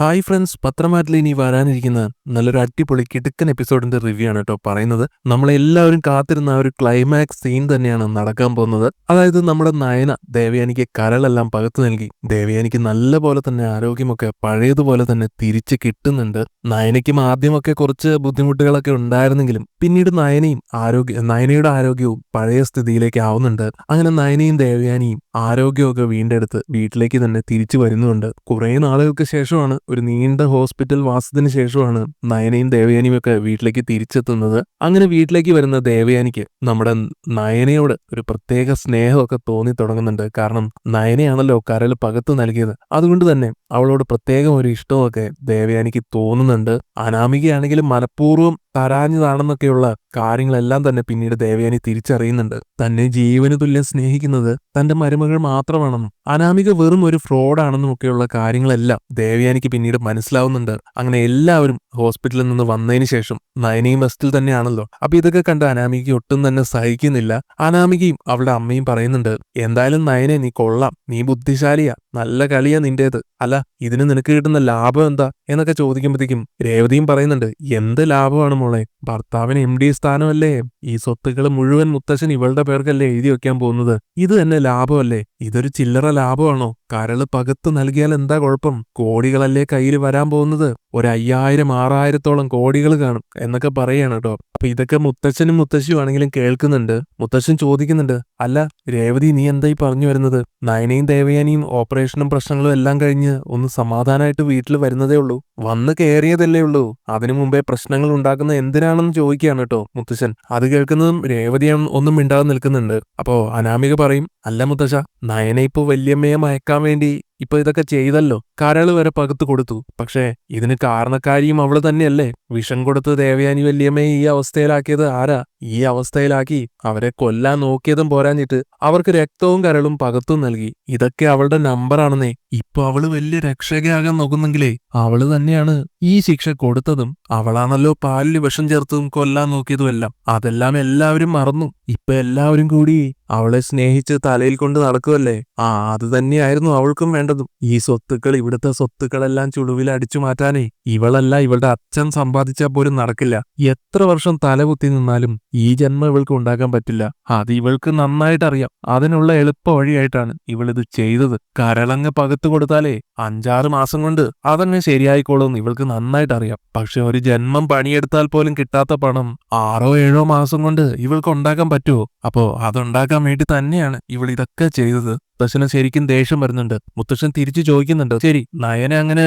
Hi friends പത്രമാറ്റിൽ ഇനി വരാനിരിക്കുന്ന നല്ലൊരു അടിപൊളി കിടുക്കൻ എപ്പിസോഡിന്റെ റിവ്യൂ ആണ് കേട്ടോ പറയുന്നത്. നമ്മളെല്ലാവരും കാത്തിരുന്ന ആ ഒരു ക്ലൈമാക്സ് സീൻ തന്നെയാണ് നടക്കാൻ പോകുന്നത്. അതായത് നമ്മുടെ നയന ദേവയാനിക്ക് കരളെല്ലാം പകത്തു നൽകി. ദേവയാനിക്ക് നല്ല പോലെ തന്നെ ആരോഗ്യമൊക്കെ പഴയതുപോലെ തന്നെ തിരിച്ച് കിട്ടുന്നുണ്ട്. നയനയ്ക്കും ആദ്യമൊക്കെ കുറച്ച് ബുദ്ധിമുട്ടുകളൊക്കെ ഉണ്ടായിരുന്നെങ്കിലും പിന്നീട് നയനയും ആരോഗ്യ നയനയുടെ ആരോഗ്യവും പഴയ സ്ഥിതിയിലേക്ക് ആവുന്നുണ്ട്. അങ്ങനെ നയനയും ദേവയാനിയും ആരോഗ്യമൊക്കെ വീണ്ടെടുത്ത് വീട്ടിലേക്ക് തന്നെ തിരിച്ചു വരുന്നുണ്ട്. കുറെ നാളുകൾക്ക് ശേഷമാണ് ഒരു നീണ്ട ഹോസ്പിറ്റൽ വാസത്തിന് ശേഷമാണ് നയനയും ദേവയാനിയും ഒക്കെ വീട്ടിലേക്ക് തിരിച്ചെത്തുന്നത്. അങ്ങനെ വീട്ടിലേക്ക് വരുന്ന ദേവയാനിക്ക് നമ്മുടെ നയനയോട് ഒരു പ്രത്യേക സ്നേഹമൊക്കെ തോന്നി തുടങ്ങുന്നുണ്ട്. കാരണം നയനയാണല്ലോ കരൽ പകത്തു നൽകിയത്. അതുകൊണ്ട് തന്നെ അവളോട് പ്രത്യേകം ഒരു ഇഷ്ടമൊക്കെ ദേവയാനിക്ക് തോന്നുന്നുണ്ട്. അനാമികയാണെങ്കിലും മനഃപൂർവം തരാഞ്ഞതാണെന്നൊക്കെയുള്ള കാര്യങ്ങളെല്ലാം തന്നെ പിന്നീട് ദേവയാനി തിരിച്ചറിയുന്നുണ്ട്. തന്നെ ജീവന് തുല്യം സ്നേഹിക്കുന്നത് തന്റെ മരുമകൾ മാത്രമാണെന്നും അനാമിക വെറും ഒരു ഫ്രോഡാണെന്നും ഒക്കെയുള്ള കാര്യങ്ങളെല്ലാം ദേവയാനിക്ക് പിന്നീട് മനസ്സിലാവുന്നുണ്ട്. അങ്ങനെ എല്ലാവരും ഹോസ്പിറ്റലിൽ നിന്ന് വന്നതിന് ശേഷം നയനയും വസ്റ്റിൽ തന്നെയാണല്ലോ. അപ്പൊ ഇതൊക്കെ കണ്ട് അനാമിക ഒട്ടും തന്നെ സഹിക്കുന്നില്ല. അനാമികയും അവളുടെ അമ്മയും പറയുന്നുണ്ട് എന്തായാലും നയനെ നീ കൊള്ളാം. നീ ബുദ്ധിശാലിയാ. നല്ല കളിയാ നിന്റേത്. അല്ല ഇതിന് നിനക്ക് കിട്ടുന്ന ലാഭം എന്താ? എന്നൊക്കെ ചോദിക്കുമ്പോഴത്തേക്കും രേവതിയും പറയുന്നുണ്ട് എന്ത് ലാഭമാണ് മോളെ? ഭർത്താവിന് എം ഡി സ്ഥാനമല്ലേ? ഈ സ്വത്തുക്കൾ മുഴുവൻ മുത്തശ്ശൻ ഇവളുടെ പേർക്കല്ലേ എഴുതി വെക്കാൻ പോകുന്നത്? ഇത് തന്നെ ലാഭമല്ലേ? ഇതൊരു ചില്ലറ ലാഭമാണോ? കരൾ പകത്ത് നൽകിയാൽ എന്താ കുഴപ്പം? കോടികളല്ലേ കയ്യിൽ വരാൻ പോകുന്നത്? ഒരു അയ്യായിരം ആറായിരത്തോളം കോടികൾ കാണും എന്നൊക്കെ പറയാണ് കേട്ടോ അപ്പൊ ഇതൊക്കെ മുത്തച്ഛനും മുത്തശ്ശിയും ആണെങ്കിലും കേൾക്കുന്നുണ്ട്. മുത്തശ്ശൻ ചോദിക്കുന്നുണ്ട് അല്ല രേവതി നീ എന്തായി പറഞ്ഞു വരുന്നത്? നയനയും ദേവയാനിയും ഓപ്പറേഷനും പ്രശ്നങ്ങളും എല്ലാം കഴിഞ്ഞ് ഒന്ന് സമാധാനമായിട്ട് വീട്ടിൽ വരുന്നതേ ഉള്ളൂ. വന്ന് കയറിയതല്ലേ ഉള്ളൂ. അതിനു മുമ്പേ പ്രശ്നങ്ങൾ ഉണ്ടാക്കുന്ന എന്തിനാണെന്ന് ചോദിക്കുകയാണ് കേട്ടോ മുത്തശ്ശൻ. അത് കേൾക്കുന്നതും രേവതിയും ഒന്നും മിണ്ടാതെ നിൽക്കുന്നുണ്ട്. അപ്പോ അനാമിക പറയും അല്ല മുത്തശ്ശ നയനെ ഇപ്പൊ വല്യമ്മയെ മയക്കാൻ വേണ്ടി ഇപ്പൊ ഇതൊക്കെ ചെയ്തല്ലോ. കരൾ വരെ പകുത്തു കൊടുത്തു. പക്ഷേ ഇതിന് കാരണക്കാരിയും അവൾ തന്നെയല്ലേ? വിഷം കൊടുത്ത് ദേവയാനി വല്യമ്മയെ ഈ അവസ്ഥയിലാക്കിയത് ആരാ? ഈ അവസ്ഥയിലാക്കി അവരെ കൊല്ലാൻ നോക്കിയതും പോരാഞ്ഞിട്ട് അവർക്ക് രക്തവും കരളും പകത്തും നൽകി. ഇതൊക്കെ അവളുടെ നമ്പറാണെന്നേ. ഇപ്പൊ അവൾ വലിയ രക്ഷകയാകാൻ നോക്കുന്നെങ്കിലേ അവൾ തന്നെയാണ് ഈ ശിക്ഷ കൊടുത്തതും അവളാണല്ലോ പാലിൽ വിഷം ചേർത്തതും കൊല്ലാൻ നോക്കിയതുമെല്ലാം അതെല്ലാം എല്ലാവരും മറന്നു. ഇപ്പൊ എല്ലാവരും കൂടി അവളെ സ്നേഹിച്ച് തലയിൽ കൊണ്ട് നടക്കുമല്ലേ ആ അത് തന്നെയായിരുന്നു അവൾക്കും വേണ്ടതും. ഈ സ്വത്തുക്കൾ ഇവിടുത്തെ സ്വത്തുക്കളെല്ലാം ചുളുവിൽ അടിച്ചു മാറ്റാനേ ഇവളല്ല ഇവളുടെ അച്ഛൻ സമ്പാദിച്ചാൽ പോലും നടക്കില്ല. എത്ര വർഷം തലകുത്തി നിന്നാലും ഈ ജന്മം ഇവൾക്ക് ഉണ്ടാക്കാൻ പറ്റില്ല. അത് ഇവൾക്ക് നന്നായിട്ടറിയാം. അതിനുള്ള എളുപ്പ വഴിയായിട്ടാണ് ഇവളിത് ചെയ്തത്. കരളങ്ങ് പകത്തു കൊടുത്താലേ അഞ്ചാറ് മാസം കൊണ്ട് അതങ്ങ് ശരിയായിക്കോളും ഇവൾക്ക് നന്നായിട്ടറിയാം. പക്ഷെ ഒരു ജന്മം പണിയെടുത്താൽ പോലും കിട്ടാത്ത പണം ആറോ ഏഴോ മാസം കൊണ്ട് ഇവൾക്ക് ഉണ്ടാക്കാൻ പറ്റുമോ അപ്പോ അതുണ്ടാക്കാൻ വേണ്ടി തന്നെയാണ് ഇവൾ ഇതൊക്കെ ചെയ്തത്. മുത്തശ്ശന് ശരിക്കും ദേഷ്യം വരുന്നുണ്ട്. മുത്തശ്ശൻ തിരിച്ചു ചോദിക്കുന്നുണ്ട്. ശരി നയന അങ്ങനെ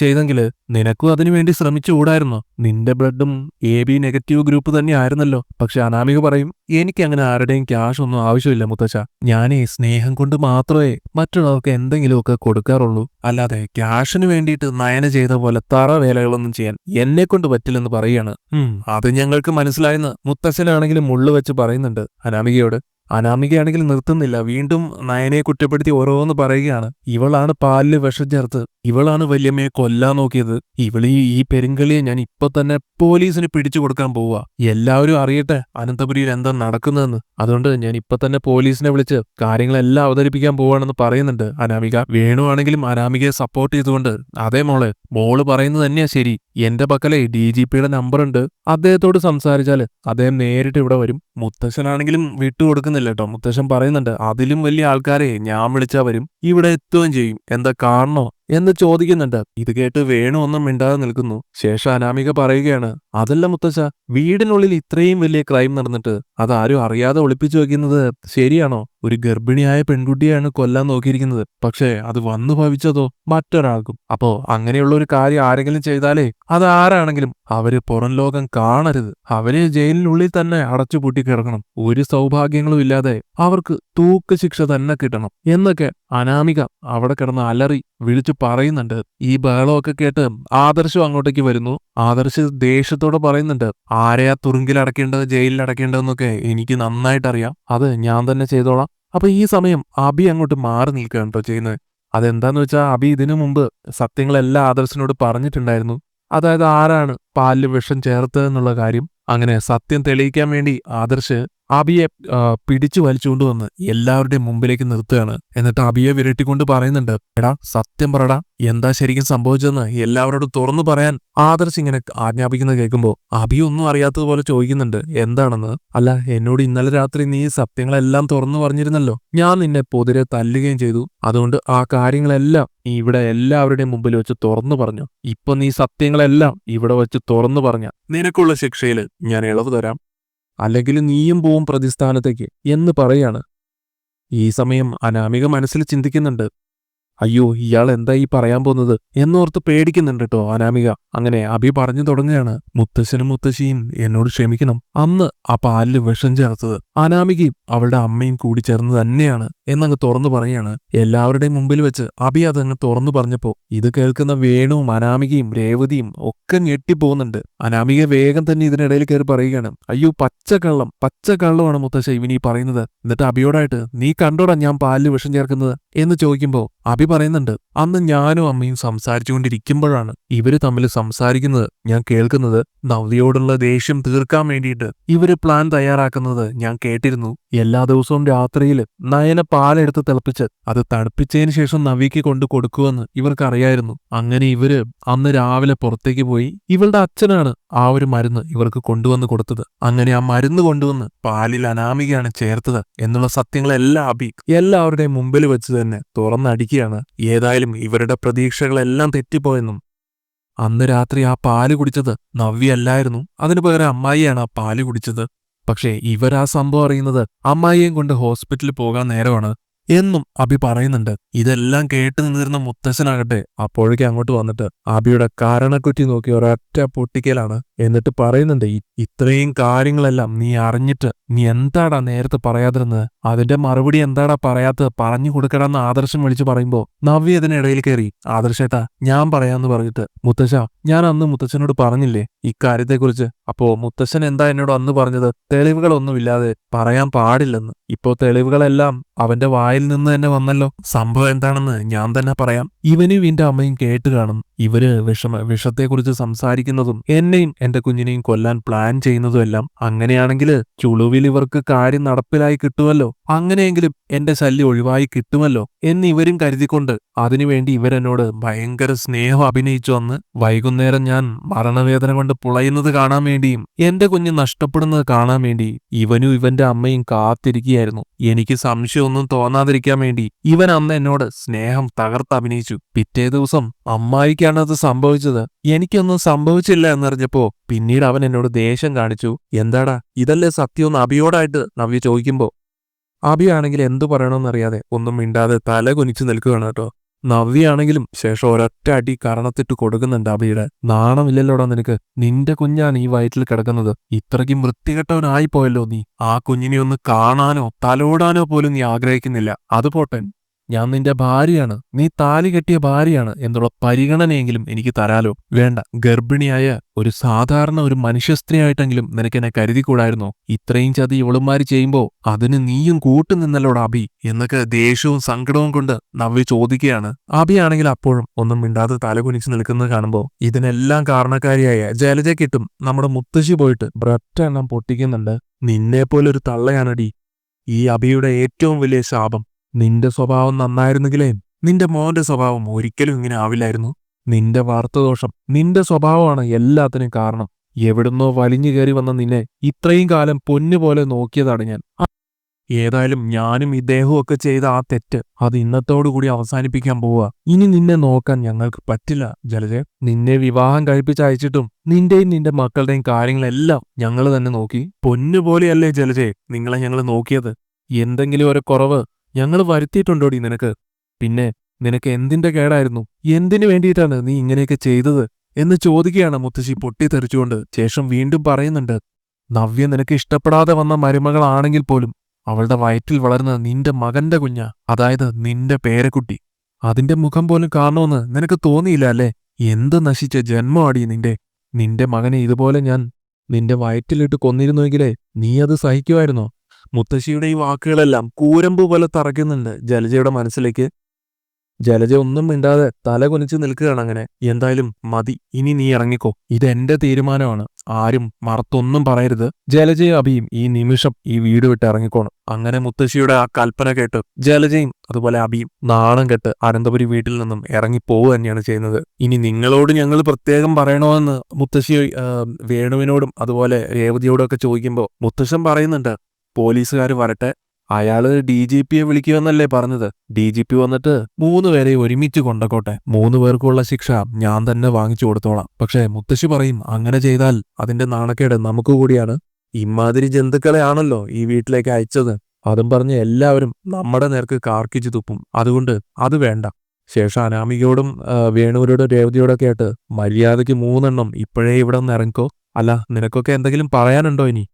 ചെയ്തെങ്കിൽ നിനക്കും അതിനു വേണ്ടി ശ്രമിച്ചുകൂടായിരുന്നോ? നിന്റെ ബ്ലഡും എ ബി നെഗറ്റീവ് ഗ്രൂപ്പ് തന്നെ ആയിരുന്നല്ലോ പക്ഷെ അനാമിക പറയും എനിക്ക് അങ്ങനെ ആരുടെയും ക്യാഷ് ഒന്നും ആവശ്യമില്ല മുത്തശ്ശ. ഞാനേ സ്നേഹം കൊണ്ട് മാത്രമേ മറ്റുള്ളവർക്ക് എന്തെങ്കിലുമൊക്കെ കൊടുക്കാറുള്ളൂ. അല്ലാതെ ക്യാഷിന് വേണ്ടിയിട്ട് നയന ചെയ്ത പോലെ തറ വേലകളൊന്നും ചെയ്യാൻ എന്നെ കൊണ്ട് പറ്റില്ലെന്ന് പറയാണ് അത് ഞങ്ങൾക്ക് മനസ്സിലായെന്ന് മുത്തശ്ശനാണെങ്കിലും മുള്ളു വെച്ച് പറയുന്നുണ്ട് അനാമികയോട്. അനാമികയാണെങ്കിൽ നിർത്തുന്നില്ല. വീണ്ടും നയനെ കുറ്റപ്പെടുത്തി ഓരോന്ന് പറയുകയാണ്. ഇവളാണ് പാലിൽ വിഷം ചേർത്ത് ഇവളാണ് വല്യമ്മയെ കൊല്ലാൻ നോക്കിയത്. ഇവളി ഈ പെരുങ്കളിയെ ഞാൻ ഇപ്പൊ തന്നെ പോലീസിന് പിടിച്ചു കൊടുക്കാൻ പോവുക എല്ലാവരും അറിയട്ടെ അനന്തപുരിയിൽ എന്താ നടക്കുന്നതെന്ന്. അതുകൊണ്ട് ഞാൻ ഇപ്പൊ തന്നെ പോലീസിനെ വിളിച്ച് കാര്യങ്ങളെല്ലാം അവതരിപ്പിക്കാൻ പോവാണെന്ന് പറയുന്നുണ്ട്. അനാമിക വേണുവാണെങ്കിലും അനാമികയെ സപ്പോർട്ട് ചെയ്തുകൊണ്ട്. അതേ മോളെ മോൾ പറയുന്നത് തന്നെയാ ശരി. എന്റെ പക്കലെ ഡി ജി പിയുടെ നമ്പറുണ്ട് അദ്ദേഹത്തോട് സംസാരിച്ചാൽ അദ്ദേഹം നേരിട്ട് ഇവിടെ വരും. മുത്തശ്ശനാണെങ്കിലും വിട്ടുകൊടുക്കുന്നില്ല കേട്ടോ. മുത്തശ്ശൻ പറയുന്നുണ്ട് അതിലും വലിയ ആൾക്കാരെ ഞാൻ വിളിച്ചാൽ വരും. ഇവിടെ എത്തുകയും ചെയ്യും. എന്താ കാണണോ എന്ന് ചോദിക്കുന്നുണ്ട്. ഇത് കേട്ട് വേണു ഒന്നും മിണ്ടാതെ നിൽക്കുന്നു. ശേഷം അനാമിക പറയുകയാണ് അതല്ല മുത്തശ്ശ വീടിനുള്ളിൽ ഇത്രയും വലിയ ക്രൈം നടന്നിട്ട് അതാരും അറിയാതെ ഒളിപ്പിച്ചു വെക്കുന്നത് ശരിയാണോ? ഒരു ഗർഭിണിയായ പെൺകുട്ടിയാണ് കൊല്ലാൻ നോക്കിയിരിക്കുന്നത്. പക്ഷേ അത് വന്നു ഭവിച്ചതോ മറ്റൊരാൾക്കും. അപ്പോ അങ്ങനെയുള്ള ഒരു കാര്യം ആരെങ്കിലും ചെയ്താലേ അത് ആരാണെങ്കിലും അവർ പുറം ലോകം കാണരുത്. അവരെ ജയിലിനുള്ളിൽ തന്നെ അടച്ചു പൂട്ടി കിടക്കണം ഒരു സൗഭാഗ്യങ്ങളും ഇല്ലാതെ അവർക്ക് തൂക്ക് ശിക്ഷ തന്നെ കിട്ടണം. എന്നൊക്കെ അനാമിക അവിടെ കിടന്ന് അലറി വിളിച്ചു പറയുന്നുണ്ട്. ഈ ബഹളമൊക്കെ കേട്ട് ആദർശം അങ്ങോട്ടേക്ക് വരുന്നു. ആദർശ് ദേഷ്യത്തോടെ പറയുന്നുണ്ട് ആരെയാ തുറുങ്കിൽ അടക്കേണ്ടത് ജയിലിൽ അടക്കേണ്ടതെന്നൊക്കെ എനിക്ക് നന്നായിട്ട് അറിയാം അത് ഞാൻ തന്നെ ചെയ്തോളാം. അപ്പൊ ഈ സമയം അബി അങ്ങോട്ട് മാറി നിൽക്കുകയാണ് കേട്ടോ ചെയ്യുന്നത്. അതെന്താന്ന് വെച്ചാൽ അബി ഇതിനു മുമ്പ് സത്യങ്ങളെല്ലാം ആദർശിനോട് പറഞ്ഞിട്ടുണ്ടായിരുന്നു. അതായത് ആരാണ് പാലിൽ വിഷം ചേർത്തതെന്നുള്ള കാര്യം. അങ്ങനെ സത്യം തെളിയിക്കാൻ വേണ്ടി ആദർശ് അബിയെ പിടിച്ചു വലിച്ചുകൊണ്ട് വന്ന് എല്ലാവരുടെയും മുമ്പിലേക്ക് നിർത്തുകയാണ്. എന്നിട്ട് അബിയെ വിരട്ടിക്കൊണ്ട് പറയുന്നുണ്ട് എടാ സത്യം പറടാ എന്താ ശരിക്കും സംഭവിച്ചതെന്ന് എല്ലാവരോടും തുറന്നു പറയാൻ ആദർശ് ഇങ്ങനെ ആജ്ഞാപിക്കുന്നത് കേൾക്കുമ്പോൾ അബി ഒന്നും അറിയാത്തതുപോലെ ചോദിക്കുന്നുണ്ട് എന്താണെന്ന്? അല്ല എന്നോട് ഇന്നലെ രാത്രി നീ സത്യങ്ങളെല്ലാം തുറന്നു പറഞ്ഞിരുന്നല്ലോ. ഞാൻ നിന്നെ പൊതിരെ തല്ലുകയും ചെയ്തു. അതുകൊണ്ട് ആ കാര്യങ്ങളെല്ലാം നീ ഇവിടെ എല്ലാവരുടെയും മുമ്പിൽ വെച്ച് തുറന്നു പറഞ്ഞു. ഇപ്പൊ നീ സത്യങ്ങളെല്ലാം ഇവിടെ വെച്ച് തുറന്നു പറഞ്ഞ നിനക്കുള്ള ശിക്ഷയിൽ ഞാൻ ഇളവ് തരാം. അല്ലെങ്കിൽ നീയും പോവും പ്രതിസ്ഥാനത്തേക്ക് എന്ന് പറയാണ്. ഈ സമയം അനാമിക മനസ്സിൽ ചിന്തിക്കുന്നുണ്ട്. അയ്യോ ഇയാൾ എന്താ ഈ പറയാൻ പോകുന്നത്? എന്നോർത്ത് പേടിക്കുന്നുണ്ട് കേട്ടോ അനാമിക. അങ്ങനെ അഭി പറഞ്ഞു തുടങ്ങുകയാണ്. മുത്തശ്ശനും മുത്തശ്ശിയും എന്നോട് ക്ഷമിക്കണം. അന്ന് ആ പാലിൽ വിഷം ചേർത്തത് അനാമികയും അവളുടെ അമ്മയും കൂടി ചേർന്ന് തന്നെയാണ് എന്നങ്ങ് തുറന്നു പറയാണ് എല്ലാവരുടെയും മുമ്പിൽ വെച്ച് അഭി അതങ്ങ് തുറന്നു പറഞ്ഞപ്പോ ഇത് കേൾക്കുന്ന വേണുവും അനാമികയും രേവതിയും ഒക്കെ ഞെട്ടിപ്പോകുന്നുണ്ട്. അനാമിക വേഗം തന്നെ ഇതിനിടയിൽ കയറി പറയുകയാണ്. അയ്യോ പച്ചക്കള്ളം പച്ചക്കള്ളമാണ് മുത്തശ്ശ ഇവനീ പറയുന്നത്. എന്നിട്ട് അഭിയോടായിട്ട് നീ കണ്ടോടാ ഞാൻ പാലിൽ വിഷം ചേർക്കുന്നത്? എന്ന് ചോദിക്കുമ്പോ അഭി പറയുന്നുണ്ട്. അന്ന് ഞാനും അമ്മയും സംസാരിച്ചുകൊണ്ടിരിക്കുമ്പോഴാണ് ഇവർ തമ്മിൽ സംസാരിക്കുന്നത്. ഞാൻ കേൾക്കുന്നത് നവ്യയോടുള്ള ദേഷ്യം തീർക്കാൻ വേണ്ടിയിട്ട്. ഇവർ പ്ലാൻ തയ്യാറാക്കുന്നത് ഞാൻ കേട്ടിരുന്നു. എല്ലാ ദിവസവും രാത്രിയിൽ നയന പാലെടുത്ത് തിളപ്പിച്ച് അത് തണുപ്പിച്ചതിന് ശേഷം നവിക്ക് കൊണ്ടു കൊടുക്കുമെന്ന് ഇവർക്കറിയായിരുന്നു. അങ്ങനെ ഇവർ അന്ന് രാവിലെ പുറത്തേക്ക് പോയി. ഇവളുടെ അച്ഛനാണ് ആ ഒരു മരുന്ന് ഇവർക്ക് കൊണ്ടുവന്ന് കൊടുത്തത്. അങ്ങനെ ആ മരുന്ന് കൊണ്ടുവന്ന് പാലിൽ അനാമികയാണ് ചേർത്തത് എന്നുള്ള സത്യങ്ങളെല്ലാം അബി എല്ലാവരുടെയും മുമ്പിൽ വെച്ച് തന്നെ തുറന്നടിക്കുകയാണ്. ഏതായാലും ഇവരുടെ പ്രതീക്ഷകളെല്ലാം തെറ്റിപ്പോയെന്നും. അന്ന് രാത്രി ആ പാൽ കുടിച്ചത് നവ്യല്ലായിരുന്നു അതിനു പകരം അമ്മായിയാണ് ആ പാൽ കുടിച്ചത്. പക്ഷേ ഇവരാ സംഭവം അറിയുന്നത് അമ്മായിയെയും കൊണ്ട് ഹോസ്പിറ്റലിൽ പോകാൻ നേരമാണ്. എന്നും അബി പറയുന്നുണ്ട്. ഇതെല്ലാം കേട്ട് നിന്നിരുന്ന മുത്തശ്ശനാകട്ടെ അപ്പോഴേക്കും അങ്ങോട്ട് വന്നിട്ട് അബിയുടെ കാരണക്കുറ്റി നോക്കി ഒരൊറ്റ പൊട്ടിക്കലാണ്. എന്നിട്ട് പറയുന്നുണ്ട് ഇത്രയും കാര്യങ്ങളെല്ലാം നീ അറിഞ്ഞിട്ട് നീ എന്താടാ നേരത്തെ പറയാതിരുന്നത്? അതിന്റെ മറുപടി എന്താടാ പറയാത്തത്? പറഞ്ഞു കൊടുക്കടാന്ന് ആദർശം വിളിച്ചു പറയുമ്പോ നവ്യ ഇതിനിടയിൽ കയറി ആദർശേട്ടാ ഞാൻ പറയാന്ന് പറഞ്ഞിട്ട് മുത്തശ്ശ ഞാൻ അന്ന് മുത്തച്ഛനോട് പറഞ്ഞില്ലേ ഇക്കാര്യത്തെക്കുറിച്ച് അപ്പോ മുത്തശ്ശൻ എന്താ എന്നോട് അന്ന് പറഞ്ഞത്? തെളിവുകളൊന്നുമില്ലാതെ പറയാൻ പാടില്ലെന്ന്. ഇപ്പോ തെളിവുകളെല്ലാം അവന്റെ വായിൽ നിന്ന് തന്നെ വന്നല്ലോ. സംഭവം എന്താണെന്ന് ഞാൻ തന്നെ പറയാം. ഇവനും ഇവന്റെ അമ്മയും കേട്ട് കാണും ഇവർ വിഷമ വിഷത്തെക്കുറിച്ച് സംസാരിക്കുന്നതും എന്നെയും എന്റെ കുഞ്ഞിനെയും കൊല്ലാൻ പ്ലാൻ ചെയ്യുന്നതും എല്ലാം അങ്ങനെയാണെങ്കിൽ ചുളുവിൽ ഇവർക്ക് കാര്യം നടപ്പിലായി കിട്ടുമല്ലോ? അങ്ങനെയെങ്കിലും എന്റെ ശല്യം ഒഴിവായി കിട്ടുമല്ലോ? എന്ന് ഇവരും കരുതിക്കൊണ്ട് അതിനുവേണ്ടി ഇവരെന്നോട് ഭയങ്കര സ്നേഹം അഭിനയിച്ചു വന്ന് വൈകുന്നേരം ഞാൻ മരണവേദന കൊണ്ട് പുളയുന്നത് കാണാൻ വേണ്ടിയും എന്റെ കുഞ്ഞ് നഷ്ടപ്പെടുന്നത് കാണാൻ വേണ്ടി ഇവനും ഇവന്റെ അമ്മയും കാത്തിരിക്കുകയായിരുന്നു. എനിക്ക് സംശയമൊന്നും തോന്നാതിരിക്കാൻ വേണ്ടി ഇവൻ അന്ന് എന്നോട് സ്നേഹം തകർത്ത് അഭിനയിച്ചു. പിറ്റേ ദിവസം അമ്മായിക്കാണ് അത് സംഭവിച്ചത്? എനിക്കൊന്നും സംഭവിച്ചില്ല എന്നറിഞ്ഞപ്പോ പിന്നീട് അവൻ എന്നോട് ദേഷ്യം കാണിച്ചു. എന്താടാ? ഇതല്ലേ സത്യമെന്ന് അഭിയോടായിട്ട് നവ്യ ചോദിക്കുമ്പോ. അഭിയാണെങ്കിൽ എന്തു പറയണമെന്നറിയാതെ ഒന്നും മിണ്ടാതെ തല കുനിച്ചു നിൽക്കുകയാണ് കേട്ടോ. നവ്യാണെങ്കിലും ശേഷം ഒരൊറ്റ അടി കരണത്തിട്ട് കൊടുക്കുന്നുണ്ട് അഭിയുടെ നാണമില്ലല്ലോടാ നിനക്ക്? നിന്റെ കുഞ്ഞാണ് ഈ വയറ്റിൽ കിടക്കുന്നത്. ഇത്രയ്ക്കും വൃത്തികെട്ടവനായിപ്പോയല്ലോ നീ. ആ കുഞ്ഞിനെ ഒന്ന് കാണാനോ തലോടാനോ പോലും നീ ആഗ്രഹിക്കുന്നില്ല. അത് പോട്ടെ. ഞാൻ നിന്റെ ഭാര്യയാണ്. നീ താലി കെട്ടിയ ഭാര്യയാണ് എന്നുള്ള പരിഗണനയെങ്കിലും എനിക്ക് തരാലോ. വേണ്ട. ഗർഭിണിയായ ഒരു സാധാരണ ഒരു മനുഷ്യസ്ത്രീയായിട്ടെങ്കിലും നിനക്കെന്നെ കരുതിക്കൂടായിരുന്നോ? ഇത്രയും ചതി ഇവളുമാര് ചെയ്യുമ്പോ അതിന് നീയും കൂട്ടുനിന്നല്ലോടാ അഭി എന്നൊക്കെ ദേഷ്യവും സങ്കടവും കൊണ്ട് നവ്വി ചോദിക്കുകയാണ്. അഭിയാണെങ്കിൽ അപ്പോഴും ഒന്നും മിണ്ടാതെ തലകുനിച്ച് നിൽക്കുന്നത് കാണുമ്പോ ഇതിനെല്ലാം കാരണക്കാരിയായ ജലജ കിട്ടും നമ്മുടെ മുത്തശ്ശി പോയിട്ട് ബ്രറ്റ എണ്ണം പൊട്ടിക്കുന്നുണ്ട്. നിന്നെപ്പോലൊരു തള്ളയാണടി. ഈ അബിയുടെ ഏറ്റവും വലിയ ശാപം. നിന്റെ സ്വഭാവം നന്നായിരുന്നെങ്കിലേ നിന്റെ മോന്റെ സ്വഭാവം ഒരിക്കലും ഇങ്ങനെ ആവില്ലായിരുന്നു. നിന്റെ വാർത്തദോഷം നിന്റെ സ്വഭാവമാണ് എല്ലാത്തിനും കാരണം. എവിടുന്നോ വലിഞ്ഞു കയറി വന്ന നിന്നെ ഇത്രയും കാലം പൊന്നുപോലെ നോക്കിയതാണ് ഞാൻ. ഏതായാലും ഞാനും ഇദ്ദേഹവും ദേഹവും ഒക്കെ ചെയ്ത ആ തെറ്റ് അത് ഇന്നത്തോടുകൂടി അവസാനിപ്പിക്കാൻ പോവുക. ഇനി നിന്നെ നോക്കാൻ ഞങ്ങൾക്ക് പറ്റില്ല ജലജ. നിന്നെ വിവാഹം കഴിപ്പിച്ച് അയച്ചിട്ടും നിന്റെയും നിന്റെ മക്കളുടെയും കാര്യങ്ങളെല്ലാം ഞങ്ങൾ തന്നെ നോക്കി. പൊന്നുപോലെയല്ലേ ജലജെ നിങ്ങളെ ഞങ്ങൾ നോക്കിയത്? എന്തെങ്കിലും ഒരു കുറവ് ഞങ്ങൾ വരുത്തിയിട്ടുണ്ടോടി നിനക്ക്? പിന്നെ നിനക്ക് എന്തിന്റെ കേടായിരുന്നു? എന്തിനു വേണ്ടിയിട്ടാണ് നീ ഇങ്ങനെയൊക്കെ ചെയ്തത്? എന്ന് ചോദിക്കുകയാണ് മുത്തശ്ശി പൊട്ടിത്തെറിച്ചുകൊണ്ട്. ശേഷം വീണ്ടും പറയുന്നുണ്ട് നവ്യ നിനക്ക് ഇഷ്ടപ്പെടാതെ വന്ന മരുമകളാണെങ്കിൽ പോലും അവളുടെ വയറ്റിൽ വളർന്ന നിന്റെ മകന്റെ കുഞ്ഞ അതായത് നിന്റെ പേരക്കുട്ടി അതിന്റെ മുഖം പോലും കാണണമെന്ന് നിനക്ക് തോന്നിയില്ല അല്ലേ? എന്ത് നശിച്ച ജന്മമാടി നിന്റെ നിന്റെ മകനെ ഇതുപോലെ ഞാൻ നിന്റെ വയറ്റിലിട്ട് കൊന്നിരുന്നുവെങ്കിലേ നീ അത് സഹിക്കുമായിരുന്നോ? മുത്തശ്ശിയുടെ ഈ വാക്കുകളെല്ലാം കൂരമ്പ് പോലെ തറയ്ക്കുന്നുണ്ട് ജലജയുടെ മനസ്സിലേക്ക്. ജലജ ഒന്നും മിണ്ടാതെ തല കുനിച്ച് നിൽക്കുകയാണ് അങ്ങനെ. എന്തായാലും മതി ഇനി നീ ഇറങ്ങിക്കോ. ഇതെന്റെ തീരുമാനമാണ്. ആരും മറത്തൊന്നും പറയരുത്. ജലജയും അഭിയും ഈ നിമിഷം ഈ വീട് വിട്ട് ഇറങ്ങിക്കോണം. അങ്ങനെ മുത്തശ്ശിയുടെ ആ കൽപ്പന കേട്ട് ജലജയും അതുപോലെ അഭിയും നാണം കെട്ട് അനന്തപുരി വീട്ടിൽ നിന്നും ഇറങ്ങിപ്പോവുക തന്നെയാണ് ചെയ്യുന്നത്. ഇനി നിങ്ങളോട് ഞങ്ങൾ പ്രത്യേകം പറയണമെന്ന് മുത്തശ്ശി വേണുവിനോടും അതുപോലെ രേവതിയോടും ഒക്കെ ചോദിക്കുമ്പോൾ മുത്തശ്ശൻ പറയുന്നുണ്ട് പോലീസുകാർ വരട്ടെ. അയാൾ ഡി ജി പിയെ വിളിക്കുമെന്നല്ലേ പറഞ്ഞത്. ഡി ജി പി വന്നിട്ട് മൂന്ന് പേരെ ഒരുമിച്ച് കൊണ്ടക്കോട്ടെ. മൂന്ന് പേർക്കുള്ള ശിക്ഷ ഞാൻ തന്നെ വാങ്ങിച്ചു കൊടുത്തോളാം. പക്ഷേ മുത്തശ്ശി പറയും അങ്ങനെ ചെയ്താൽ അതിന്റെ നാണക്കേട് നമുക്ക് കൂടിയാണ്. ഇമാതിരി ജന്തുക്കളെയാണല്ലോ ഈ വീട്ടിലേക്ക് അയച്ചത്. അതും പറഞ്ഞ് എല്ലാവരും നമ്മുടെ നേർക്ക് കാർക്കിച്ചു തുപ്പും. അതുകൊണ്ട് അത് വേണ്ട. ശേഷം അനാമികയോടും വേണൂരോടും രേവതിയോടൊക്കെ ആയിട്ട് മര്യാദയ്ക്ക് മൂന്നെണ്ണം ഇപ്പോഴേ ഇവിടെ നിന്ന് ഇറങ്ങിക്കോ. അല്ല നിനക്കൊക്കെ എന്തെങ്കിലും പറയാനുണ്ടോ ഇനി?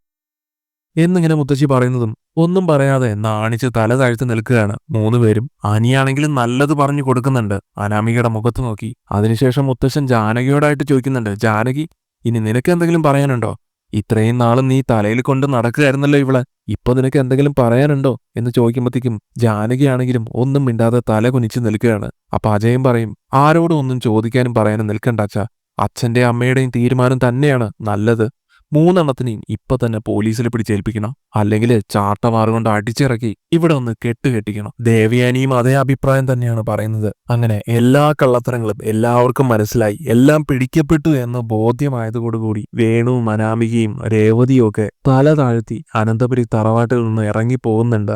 എന്നിങ്ങനെ മുത്തശ്ശി പറയുന്നതും ഒന്നും പറയാതെ നാണിച്ച് തല താഴ്ത്തി നിൽക്കുകയാണ് മൂന്നുപേരും അനിയാണെങ്കിലും നല്ലത് പറഞ്ഞു കൊടുക്കുന്നുണ്ട്. അനാമികയുടെ മുഖത്ത് നോക്കി. അതിനുശേഷം മുത്തശ്ശൻ ജാനകിയോടായിട്ട് ചോദിക്കുന്നുണ്ട് ജാനകി ഇനി നിനക്ക് എന്തെങ്കിലും പറയാനുണ്ടോ? ഇത്രയും നാളും നീ തലയിൽ കൊണ്ട് നടക്കുകയായിരുന്നല്ലോ ഇവളെ. ഇപ്പൊ നിനക്ക് എന്തെങ്കിലും പറയാനുണ്ടോ? എന്ന് ചോദിക്കുമ്പോഴത്തേക്കും ജാനകിയാണെങ്കിലും ഒന്നും മിണ്ടാതെ തല കുനിച്ച് നിൽക്കുകയാണ്. അപ്പൊ അജയം പറയും ആരോടും ഒന്നും ചോദിക്കാനും പറയാനും നിൽക്കണ്ട അച്ഛാ. അച്ഛന്റെ അമ്മയുടെയും തീരുമാനം തന്നെയാണ് നല്ലത്. മൂന്നെണ്ണത്തിനെയും ഇപ്പൊ തന്നെ പോലീസിൽ പിടിച്ചേൽപ്പിക്കണം. അല്ലെങ്കിൽ ചാട്ടവാറുകൊണ്ട് അടിച്ചിറക്കി ഇവിടെ ഒന്ന് കെട്ടുകെട്ടിക്കണം. ദേവയാനിയും അതേ അഭിപ്രായം തന്നെയാണ് പറയുന്നത്. അങ്ങനെ എല്ലാ കള്ളത്തരങ്ങളും എല്ലാവർക്കും മനസ്സിലായി. എല്ലാം പിടിക്കപ്പെട്ടു എന്ന് ബോധ്യമായതോടുകൂടി വേണുവും അനാമികയും രേവതിയും ഒക്കെ തല താഴ്ത്തി അനന്തപുരി തറവാട്ടിൽ നിന്ന് ഇറങ്ങി പോകുന്നുണ്ട്.